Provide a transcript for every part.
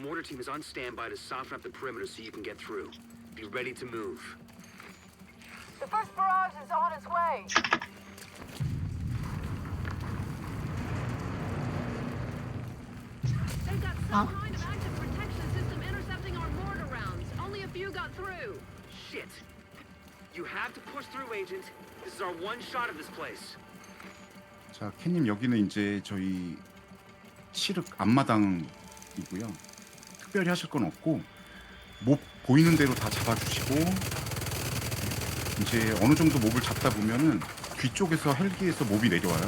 mortar team is on standby to soften up the perimeter so you can get through. Be ready to move. The first barrage is on its way. They've got Huh? some kind of active protection system intercepting our mortar rounds. Only a few got through. Shit! You have to push through, Agent. This is our one shot of this place. 자, 캣님 여기는 이제 저희 시륵 앞마당이고요. 특별히 하실 건 없고 몹 보이는 대로 다 잡아주시고 이제 어느 정도 몹을 잡다 보면은 뒤쪽에서 헬기에서 몹이 내려와요.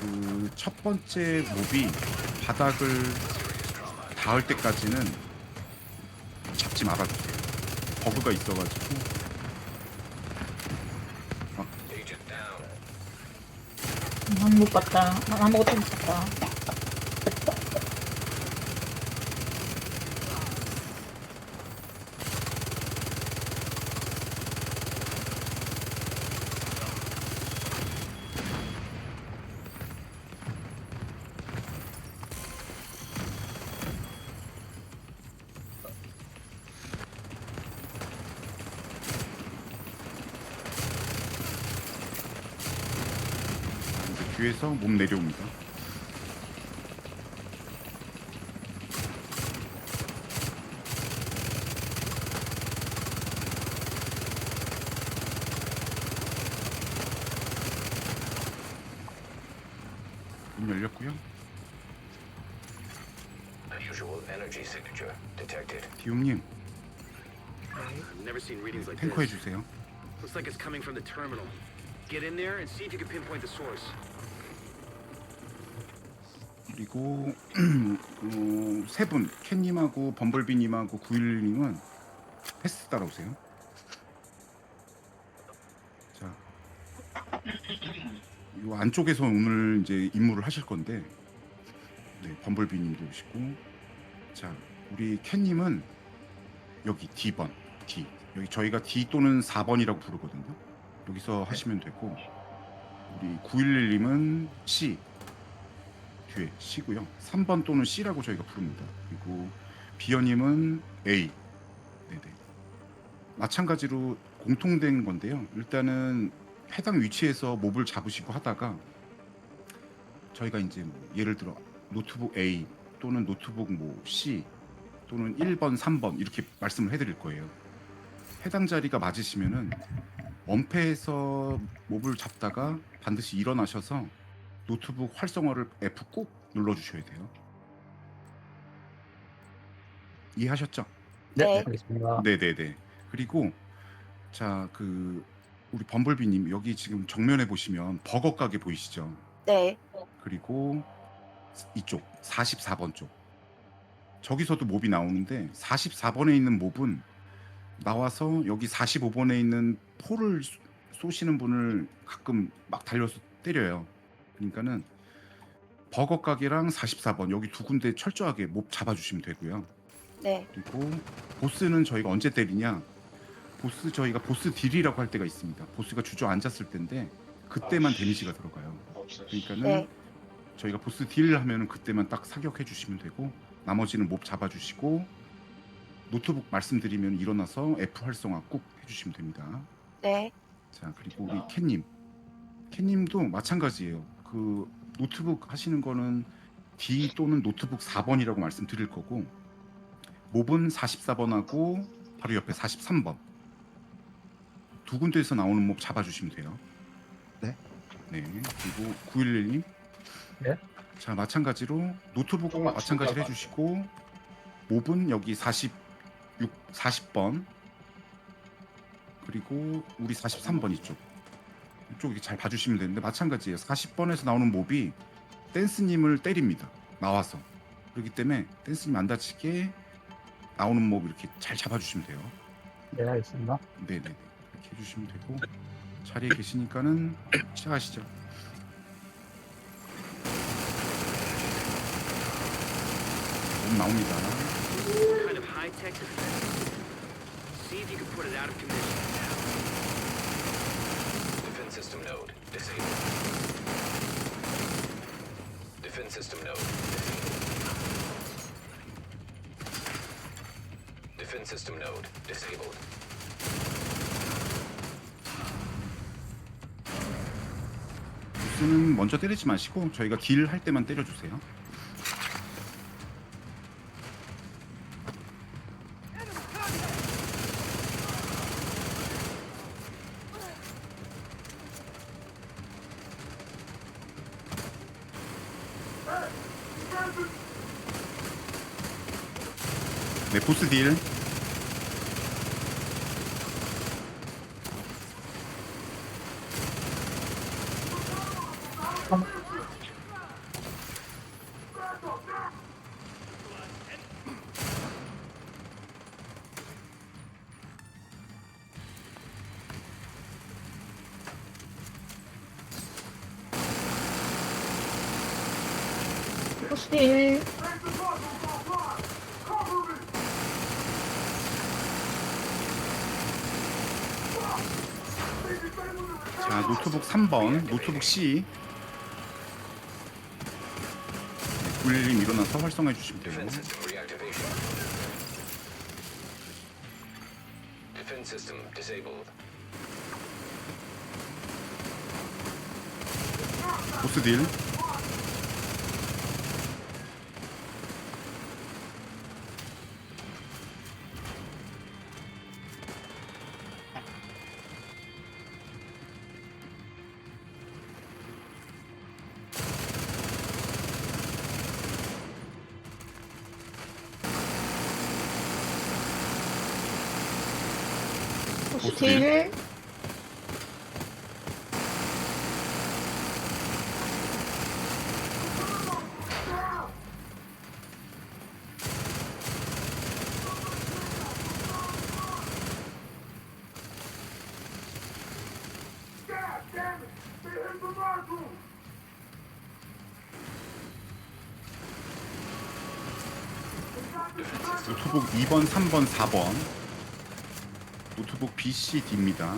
그 첫 번째 몹이 바닥을 닿을 때까지는 잡지 말아주세요. 버그가 있어가지고 난못 봤다. 난 아무것도 못 봤다. 뒤에서 몸 내려옵니다. 문 열렸고요. 기웅님 like 탱커 this. 해주세요. Looks like it's coming from the terminal. Get in there and see if you can pinpoint the source. 그리고 어, 세 분, 캣님하고 범벌비님하고 구일님은 패스 따라오세요. 자, 이 안쪽에서 오늘 이제 임무를 하실 건데, 네, 범벌비님도 오시고, 자, 우리 캣님은 여기 D번, D. 여기 저희가 D 또는 4번이라고 부르거든요. 여기서 하시면 되고, 우리 911님은 C. 뒤에 C고요. 3번 또는 C라고 저희가 부릅니다. 그리고 비연님은 A. 네네. 마찬가지로 공통된 건데요. 일단은 해당 위치에서 몹을 잡으시고 하다가 저희가 이제 뭐 예를 들어 노트북 A 또는 노트북 뭐 C 또는 1번, 3번 이렇게 말씀을 해드릴 거예요. 해당 자리가 맞으시면은 엄폐해서 몹을 잡다가 반드시 일어나셔서 노트북 활성화를 F 꾹 눌러주셔야 돼요. 이해하셨죠? 네. 알겠습니다. 네네네. 그리고 자 그 우리 범블비님 여기 지금 정면에 보시면 버거 가게 보이시죠? 네. 그리고 이쪽 44번 쪽 저기서도 몹이 나오는데 44번에 있는 몹은 나와서 여기 45번에 있는 포를 쏘- 쏘시는 분을 가끔 막 달려서 때려요. 그러니까는 버거 가게랑 44번 여기 두 군데 철저하게 몹 잡아주시면 되고요. 네. 그리고 보스는 저희가 언제 때리냐? 보스 저희가 보스 딜이라고 할 때가 있습니다. 보스가 주저앉았을 때인데 그때만 데미지가 들어가요. 그러니까는 네. 저희가 보스 딜 하면은 그때만 딱 사격해 주시면 되고 나머지는 몹 잡아 주시고 노트북 말씀드리면 일어나서 F 활성화 꾹 해주시면 됩니다. 네. 자 그리고 우리 캣님, 캣님도 마찬가지예요. 그 노트북 하시는 거는 D 또는 노트북 4번이라고 말씀드릴 거고 몹은 44번하고 바로 옆에 43번 두 군데에서 나오는 몹 잡아주시면 돼요. 네. 네. 그리고 911님. 네. 자 마찬가지로 노트북 마찬가지로 해주시고 몹은 여기 46, 40번 그리고 우리 43번 이쪽 이쪽 이렇게 잘 봐주시면 되는데 마찬가지예요. 40번에서 나오는 몹이 댄스님을 때립니다. 나와서 그렇기 때문에 댄스님 안 다치게 나오는 몹 이렇게 잘 잡아주시면 돼요. 네, 알겠습니다. 네네네 이렇게 해주시면 되고 자리에 계시니까는 시작하시죠. 몹 나옵니다. Kind of high-tech defense? See if you can put it out of commission. Defense system node. Defense system node disabled. 부스는 먼저 때리지 마시고 저희가 길 할 때만 때려주세요. 네, 보스 딜. 3번, 노트북 C. 네, 911님 일어나서 활성화해 주시면 돼요. Defense system reactivation. Defense system disabled. 보스 딜. 포스딜. 노트북 2번, 3번, 4번. 노트북 B, C, D입니다.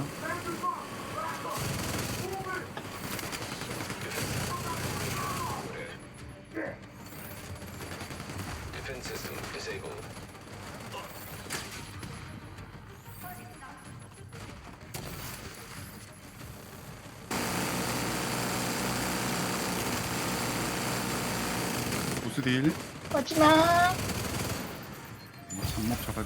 Defense system disabled. 보스 딜. 마지막.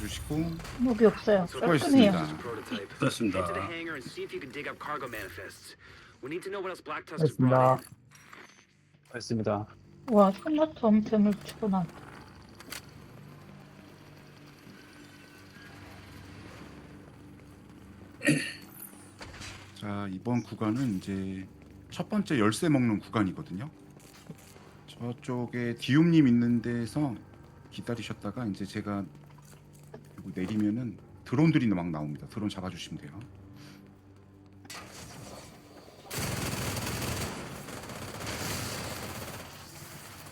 네, 잡아주시고. 목이 없어요. 수고하셨습니다. 깔끔해요. Prototype. 됐습니다. Get to the hangar and see if you can dig up cargo manifests. We need to know what else Black Tusk has 됐습니다. brought in. 됐습니다. 와, 손마텀 템을 치고나. 자, 이번 구간은 이제 첫 번째 열쇠 먹는 구간이거든요. 저쪽에 디움님 있는 데서 기다리셨다가 이제 제가 이거 내리면은 드론들이 막 나옵니다. 드론 잡아주시면 돼요.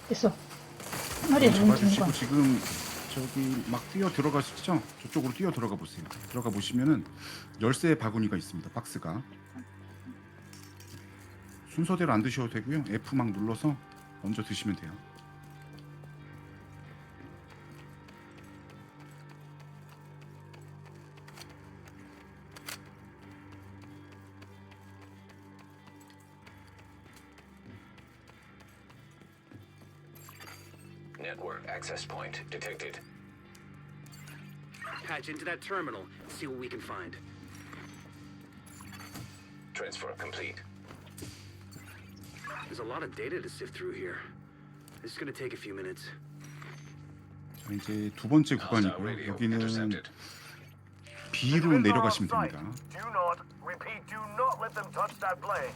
됐어. 한 마리 드론 잡은 잡아주시고 거. 지금 저기 막 뛰어 들어가시죠? 저쪽으로 뛰어 들어가 보세요. 들어가 보시면은 열쇠 바구니가 있습니다. 박스가 순서대로 안 드셔도 되고요. F 막 눌러서 먼저 드시면 돼요. Network access point detected. Patch into that terminal and see what we can find. Transfer complete. There's a lot of data to sift through here. This is gonna take a few minutes. 자, 이제 두 번째 Hostile 구간이고요. radio 여기는 intercepted. B로 내려가시면 됩니다. Do not, repeat, do not let them touch that plane.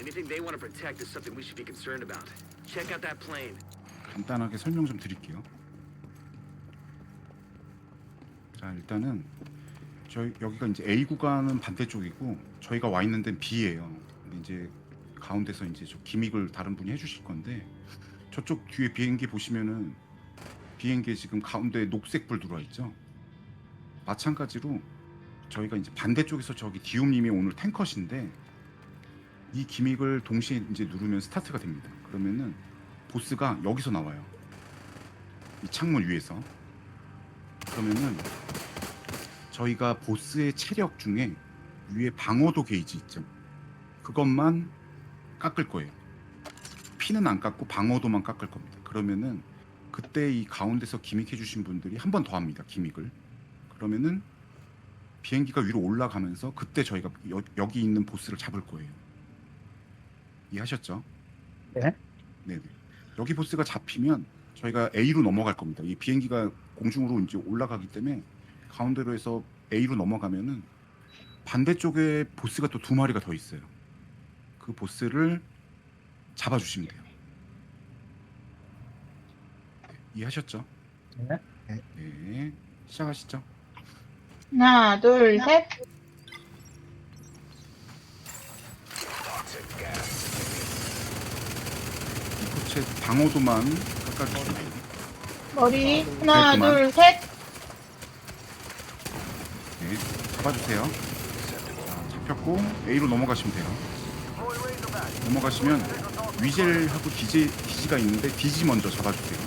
Anything they want to protect is something we should be concerned about. Check out that plane. 간단하게 설명 좀 드릴게요. 자 일단은 저희 여기가 이제 A 구간은 반대쪽이고 저희가 와 있는 데는 B예요. 이제 가운데서 이제 저 기믹을 다른 분이 해주실 건데 저쪽 뒤에 비행기 보시면은 비행기에 지금 가운데 녹색 불 들어와 있죠. 마찬가지로 저희가 이제 반대쪽에서 저기 디움님이 오늘 탱컷인데 이 기믹을 동시에 이제 누르면 스타트가 됩니다. 그러면은 보스가 여기서 나와요. 이 창문 위에서. 그러면은 저희가 보스의 체력 중에 위에 방어도 게이지 있죠. 그것만 깎을 거예요. 피는 안 깎고 방어도만 깎을 겁니다. 그러면은 그때 이 가운데서 기믹 해 주신 분들이 한 번 더 합니다. 기믹을. 그러면은 비행기가 위로 올라가면서 그때 저희가 여, 여기 있는 보스를 잡을 거예요. 이해하셨죠? 네. 네네. 여기 보스가 잡히면 저희가 A로 넘어갈 겁니다. 이 비행기가 공중으로 이제 올라가기 때문에 가운데로 해서 A로 넘어가면은 반대쪽에 보스가 또 두 마리가 더 있어요. 그 보스를 잡아주시면 돼요. 네, 이해하셨죠? 네. 네. 시작하시죠. 하나, 둘, 셋. 이코체 방어도만 깎아주시면 돼요. 머리. 하나, 그만. 둘, 셋. 네. 잡아주세요. 자, 잡혔고 A로 넘어가시면 돼요. 넘어가시면 위젤하고 디지, 디지가 있는데 디지 먼저 잡아주세요.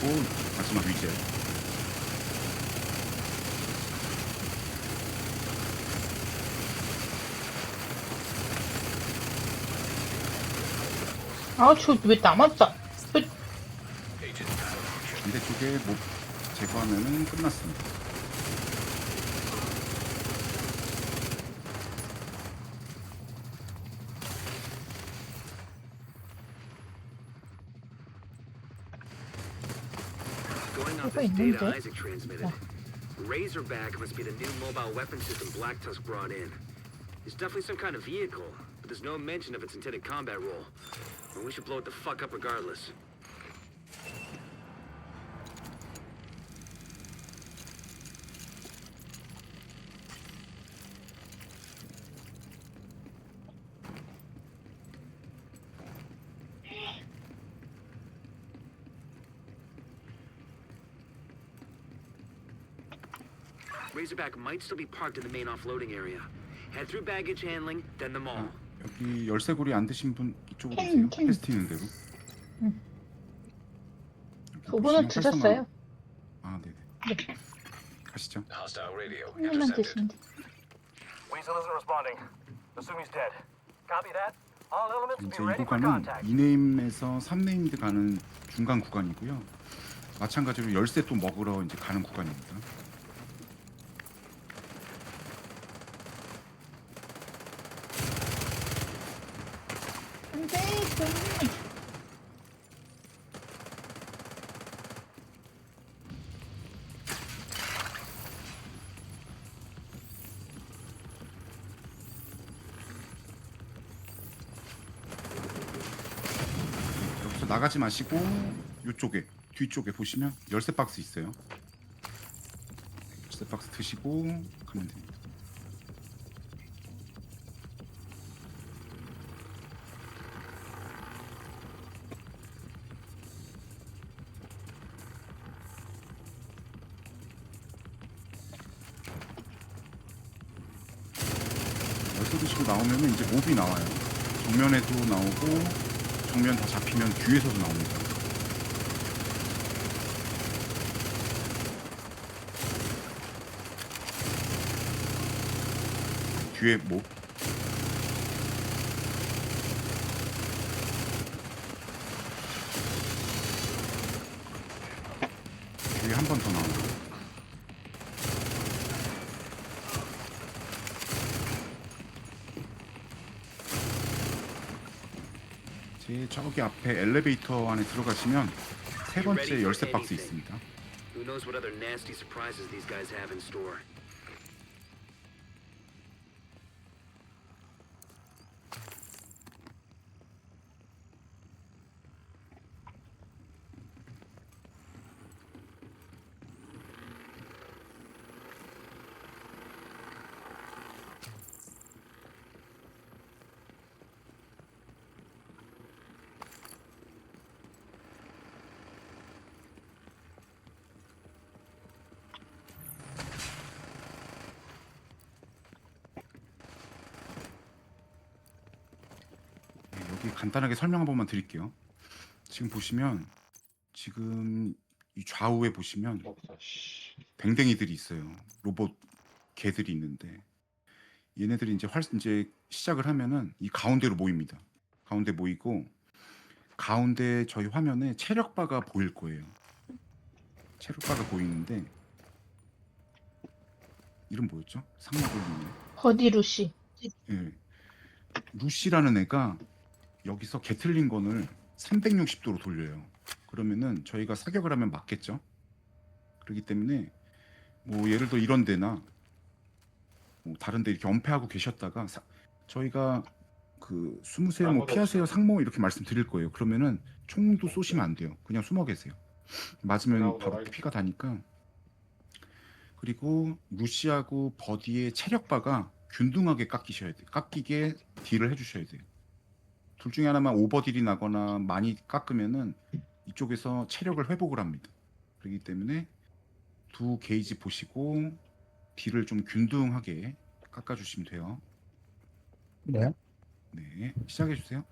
그리고 마지막 위젤. 아, 저왜 남았어? 그, Agent panel. 반대쪽에 못 제거하면 끝났습니다. Going off 이거 this data 있는데? Isaac transmitted, Razorback must be the new mobile weapon system Black Tusk brought in. It's definitely some kind of vehicle, but there's no mention of its intended combat role. And we should blow it the fuck up regardless. Razorback might still be parked in the main offloading area. Head through baggage handling, then the mall. 여기 열쇠고리 안 드신 분 이쪽으로 캔, 오세요. 캔. 있는 대로. 응. 여기 두 분은 보시면 활성화- 드셨어요. 아, 네네. 네. 가시죠. Hostile radio 하나만 intercepted. 드시면 돼. Weasel isn't responding. Assume he's dead. Copy that. All elements 이제 be 이 ready for 구간은 contact. 2네임에서 3네임드 가는 중간 구간이고요. 마찬가지로 열쇠 또 먹으러 이제 가는 구간입니다. 안 돼, 좀. 여기서 나가지 마시고 이쪽에 뒤쪽에 보시면 열쇠 박스 있어요. 열쇠 박스 드시고 가면 됩니다. 드시고 나오면은 이제 몹이 나와요. 정면에도 나오고 정면 다 잡히면 뒤에서도 나옵니다. 뒤에 뭐? 뒤에 한 번 더 나옵니다. 제 저기 앞에 엘리베이터 안에 들어가시면 세 번째 열쇠 박스 있습니다. Who knows what other nasty surprises these guys have in store? 간단하게 설명 한 번만 드릴게요. 지금 보시면 지금 이 좌우에 보시면 뱅댕이들이 있어요. 로봇 개들이 있는데 얘네들이 이제 활 이제 시작을 하면은 이 가운데로 모입니다. 가운데 모이고 가운데 저희 화면에 체력바가 보일 거예요. 체력바가 보이는데 이름 뭐였죠? 상마돌리네. 버디루시. 예. 루시라는 애가 여기서 게틀링건을 360도로 돌려요. 그러면은 저희가 사격을 하면 맞겠죠. 그렇기 때문에 뭐 예를 들어 이런 데나 뭐 다른 데 이렇게 엄폐하고 계셨다가 사- 저희가 그 숨으세요, 뭐 피하세요, 상모 이렇게 말씀드릴 거예요. 그러면은 총도 쏘시면 안 돼요. 그냥 숨어 계세요. 맞으면 바로 피가 다니까. 그리고 루시하고 버디의 체력바가 균등하게 깎이셔야 돼요. 깎이게 딜을 해주셔야 돼요. 둘 중에 하나만 오버딜이 나거나 많이 깎으면은 이쪽에서 체력을 회복을 합니다. 그렇기 때문에 두 게이지 보시고 딜을 좀 균등하게 깎아주시면 돼요. 네. 네, 시작해 주세요.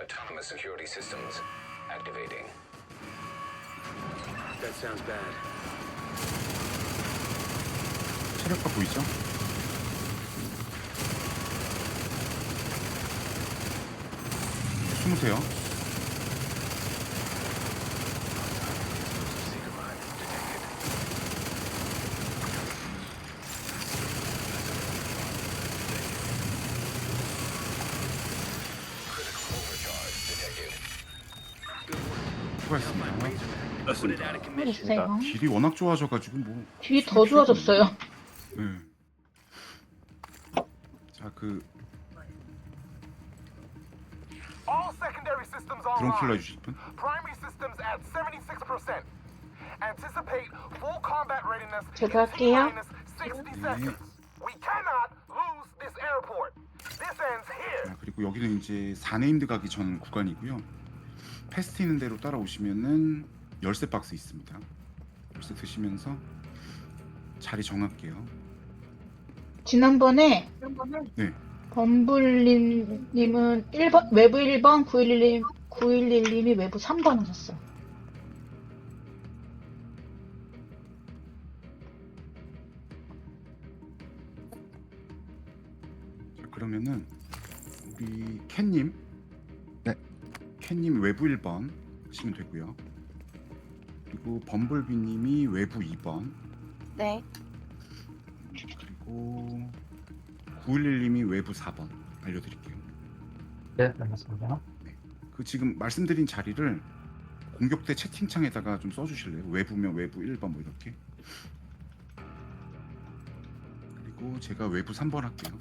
Autonomous security systems activating. That sounds bad. 체력바 보이죠? 네, 숨으세요. 수고하셨습니다. 해주세요. 딜이 워낙 좋아져가지고 뭐 뒤더 좋아졌어요. 네. 드론 킬러. 해주실 분? Primary systems at 76%. Anticipate full combat readiness 제가 할게요. minus 60 seconds. We cannot lose this airport. This ends here. 자, 그리고 여기는 이제 4네임드 가기 전 구간이고요. 패스트 있는 대로 따라오시면은 열쇠 박스 있습니다. 열쇠 드시면서 자리 정할게요. 지난번에 네. 범블님은 1번 외부 1번 911님 911님이 외부 3번 하셨어요. 자, 그러면은 우리 캔님, 네. 캔님 외부 1번 하시면 되고요. 그리고 범블비님이 외부 2번, 네. 그리고 911님이 외부 4번 알려드릴게요. 네, 알겠습니다. 그 지금 말씀드린 자리를 공격대 채팅창에다가 좀 써주실래요? 외부면 외부 1번 뭐 이렇게. 그리고 제가 외부 3번 할게요.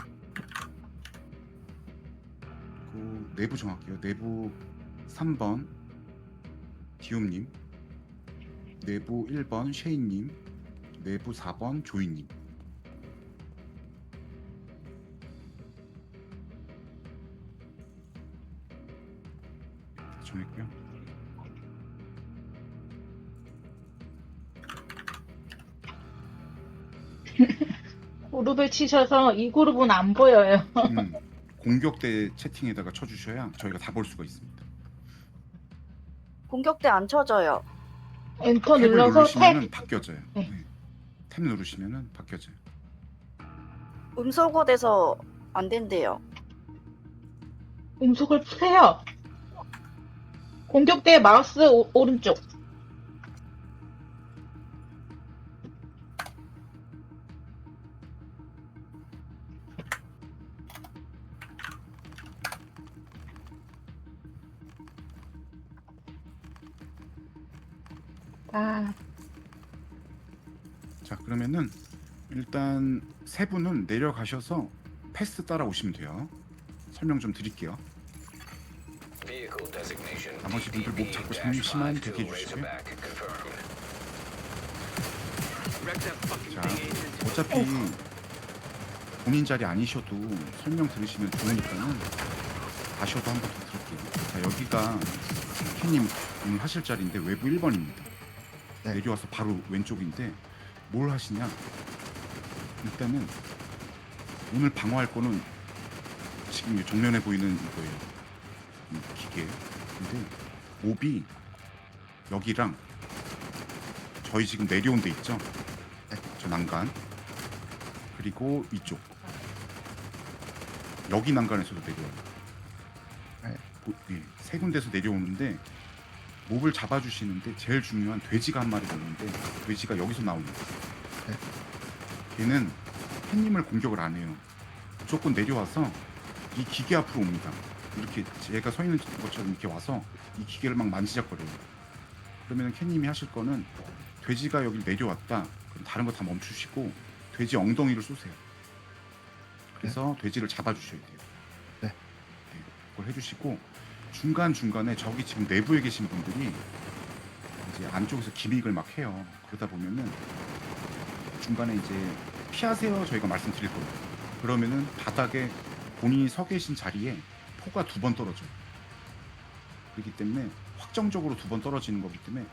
그리고 내부 정할게요. 내부 3번 디움님, 내부 1번 쉐인님, 내부 4번 조이님. 정했고요. 그룹을 치셔서 이 그룹은 안 보여요. 음, 공격대 채팅에다가 쳐주셔야 저희가 다 볼 수가 있습니다. 공격대 안 쳐져요. 엔터 탭을 눌러서 누르시면은 탭 바뀌어져요. 네. 네. 탭 누르시면은 바뀌어져요. 음소거돼서 안 된대요. 음속을 푸세요. 공격대 마우스 오, 오른쪽. 아, 자 그러면은 일단 세 분은 내려가셔서 패스 따라오시면 돼요. 설명 좀 드릴게요. 나머지 분들 목 잡고 잠시만 대기해 주시고요. 자. 어차피 본인 자리 아니셔도 설명 들으시면 좋으니까는 다셔도 한 번더 드릴게요. 자, 여기가 캔님 오늘 하실 자리인데 외부 1번입니다. 내려와서 바로 왼쪽인데 뭘 하시냐? 일단은 오늘 방어할 거는 지금 이 정면에 보이는 이거예요. 이 기계. 근데 몹이 여기랑 저희 지금 내려온 데 있죠? 네, 저 난간 그리고 이쪽 여기 난간에서도 내려와요. 네. 보- 예, 세 군데서 내려오는데 몹을 잡아주시는데 제일 중요한 돼지가 한 마리가 있는데 돼지가 여기서 나옵니다. 네. 걔는 팬님을 공격을 안 해요. 무조건 내려와서 이 기계 앞으로 옵니다. 이렇게 제가 서 있는 것처럼 이렇게 와서 이 기계를 막 만지작거려요. 그러면 캣님이 하실 거는 돼지가 여기 내려왔다. 그럼 다른 거 다 멈추시고 돼지 엉덩이를 쏘세요. 그래서 돼지를 잡아주셔야 돼요. 네. 네, 그걸 해주시고 중간 중간에 저기 지금 내부에 계신 분들이 이제 안쪽에서 기믹을 막 해요. 그러다 보면은 중간에 이제 피하세요. 저희가 말씀드릴 거예요. 그러면은 바닥에 본인이 서 계신 자리에 포가 두 번 떨어져요. 그렇기 때문에 확정적으로 두 번 떨어지는 거기 때문에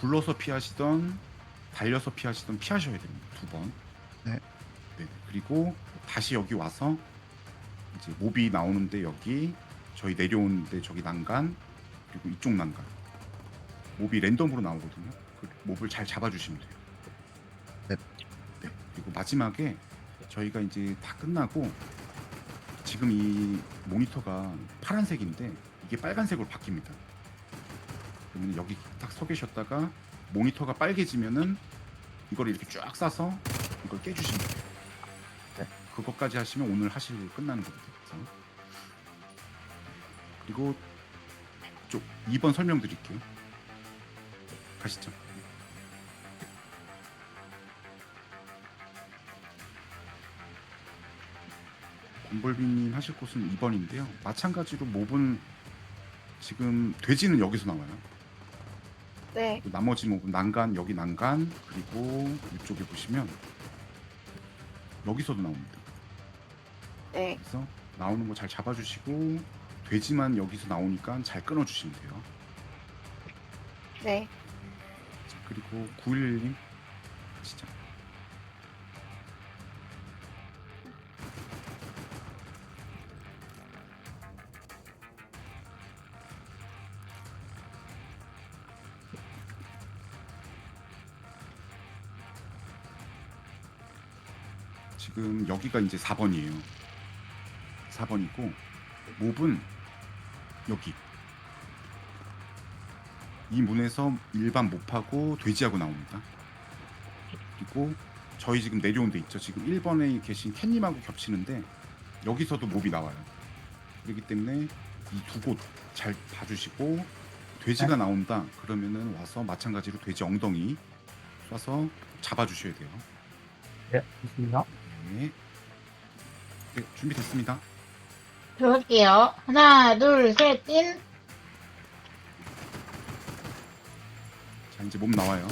굴러서 피하시던 달려서 피하시던 피하셔야 됩니다. 두 번. 네. 네. 그리고 다시 여기 와서 이제 몹이 나오는데 여기 저희 내려오는데 저기 난간 그리고 이쪽 난간 몹이 랜덤으로 나오거든요. 그 몹을 잘 잡아주시면 돼요. 네. 네. 그리고 마지막에 저희가 이제 다 끝나고 지금 이 모니터가 파란색인데 이게 빨간색으로 바뀝니다. 그러면 여기 딱 서 계셨다가 모니터가 빨개지면은 이걸 이렇게 쫙 싸서 이걸 깨주시면 돼요. 네. 그것까지 하시면 오늘 하실 끝나는 겁니다. 그래서 그리고 쪽 2번 설명드릴게요. 가시죠. 범벌비님 하실 곳은 2번인데요. 마찬가지로 몹은 지금 돼지는 여기서 나와요. 네. 그 나머지 뭐 난간 여기 난간 그리고 이쪽에 보시면 여기서도 나옵니다. 네. 그래서 나오는 거 잘 잡아주시고 돼지만 여기서 나오니까 잘 끊어주시면 돼요. 네. 자, 그리고 911님 지금 여기가 이제 4번이에요. 4번이고 몹은 여기 이 문에서 일반 몹하고 돼지하고 나옵니다. 그리고 저희 지금 내려온 데 있죠. 지금 1번에 계신 캣님하고 겹치는데 여기서도 몹이 나와요. 그렇기 때문에 이 두 곳 잘 봐주시고 돼지가 나온다 그러면은 와서 마찬가지로 돼지 엉덩이 쏴서 잡아주셔야 돼요. 네, 좋습니다. 네. 네, 준비됐습니다. 들어갈게요. 하나, 둘, 셋, 띵. 자, 이제 몸 나와요.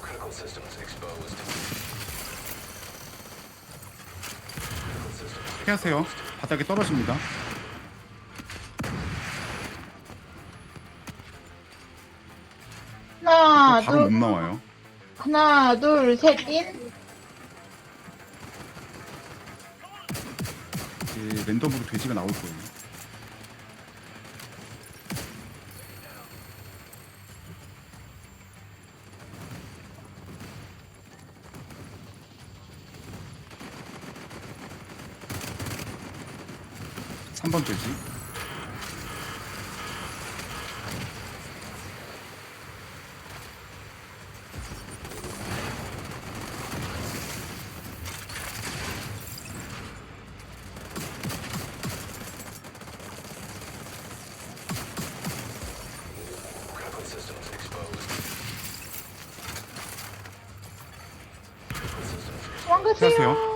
Critical systems exposed. Critical systems 피하세요. 바닥에 떨어집니다. 하나, 바로 못 둘, 나와요. 하나, 둘, 셋, 띵. 이제 랜덤으로 돼지가 나올 거예요. 번 돼지. critical systems exposed. Critical systems 도망가세요. 피하세요.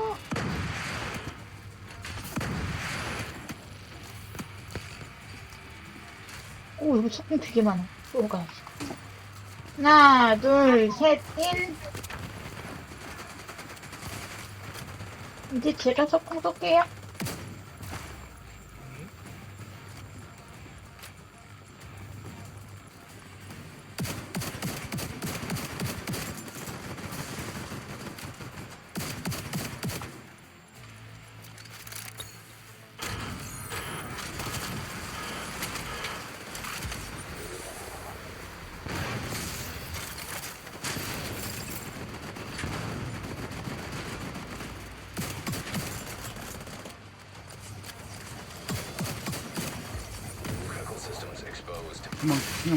오, 이거 소품 되게 많아. 또 가야지. 하나, 둘, 셋, 인. 이제 제가 소품 쏠게요.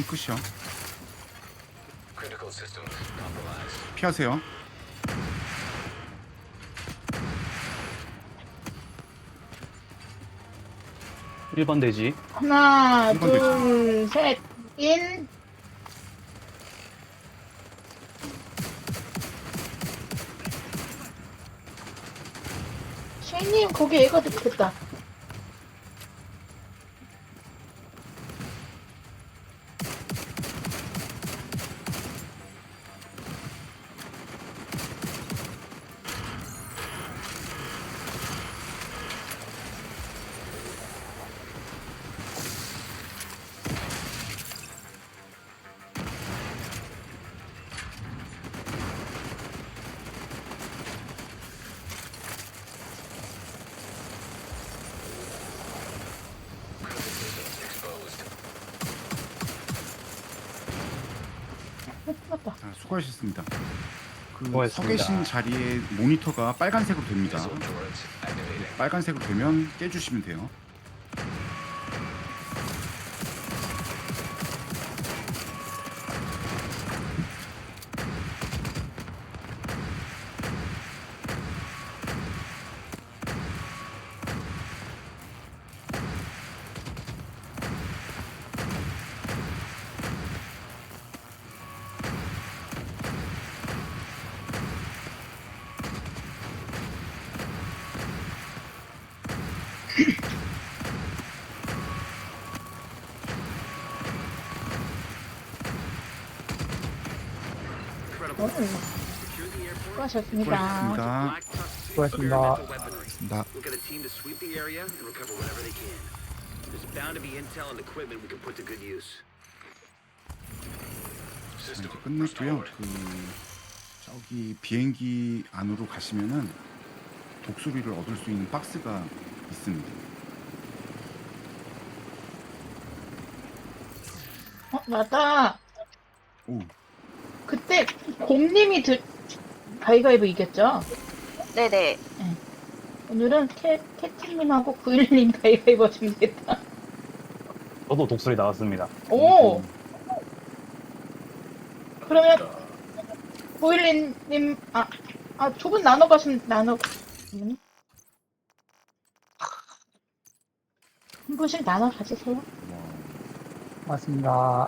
끝이야. 피하세요. 일번 돼지. 하나, 이건 되지. 둘, 셋, 인. 쉐이님, 거기 애가 됐다. 수고하셨습니다. 그서 수고하셨습니다. 계신 자리에 모니터가 빨간색으로 됩니다. Activating. 빨간색으로 되면 깨주시면 돼요. 수고하셨습니다. 수고하셨습니다. 자, 이제 restored. 그 저기 비행기 안으로 가시면은 독수리를 얻을 수 있는 박스가 있습니다. 어, 맞다. 오, 그때 곰님이 드... 가위가위보 이겼죠? 네네. 오늘은 캐, 캐팅님하고 구일님 가위가위보 하시면 되겠다. 저도 독수리 나왔습니다. 오! 그러면 구일님, 아, 아, 두분 나눠 가시면, 나눠, 음? 한 분씩 나눠 가지세요. 와. 맞습니다.